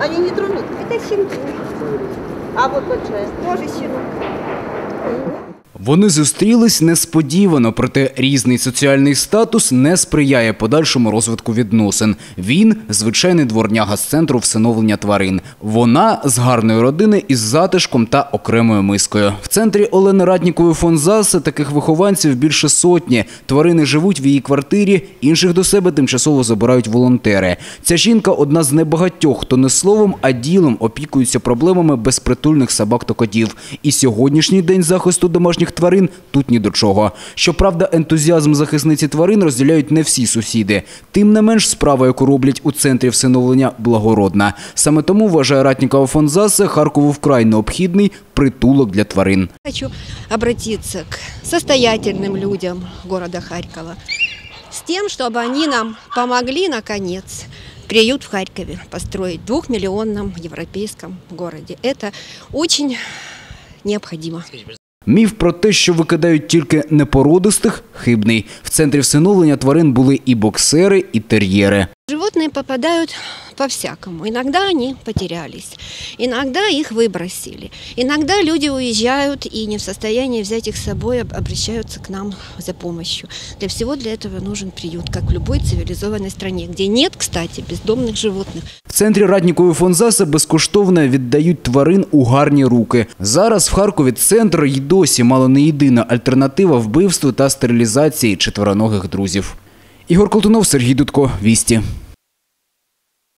Они не тронут? Это щенки. А вот большая. Тоже щенок. Вони зустрілись несподівано, проте різний соціальний статус не сприяє подальшому розвитку відносин. Він звичайний дворняга з центру всиновлення тварин. Вона з гарної родини із затишком та окремою мискою. В центрі Олени Раднікової фон Заси таких вихованців більше сотні. Тварини живуть в її квартирі, інших до себе тимчасово забирають волонтери. Ця жінка одна з небагатьох, хто не словом, а ділом опікується проблемами безпритульних собак та котів. І сьогоднішній день захисту домашніх тварин тут ні до чого. Щоправда, ентузіазм захисниці тварин розділяють не всі сусіди. Тим не менш, справа, яку роблять у центрі всиновлення, благородна. Саме тому вважає Ратнікова фон Засе Харкову вкрай необхідний притулок для тварин. Хочу обратиться к состоятельным людям города Харькова с тем, чтобы они нам помогли, наконец, приют в Харькове построить в двухмиллионном европейском городе. Это очень необходимо. Міф про те, що викидають тільки непородистих, хибний. В центрі всиновлення тварин були і боксери, і тер'єри. Животные попадают по-всякому. Иногда они потерялись, иногда их выбросили, иногда люди уезжают и не в состоянии взять их с собой, об- обращаются к нам за помощью. Для всего для этого нужен приют, как в любой цивилизованной стране, где нет, кстати, бездомных животных. В центрі Раднікової фон Засе безкоштовно віддають тварин у гарні руки. Зараз в Харкові центр й досі мало не єдина альтернатива вбивству та стерилізації четвероногих друзів. Ігор Колтунов, Сергій Дудко, Вісті.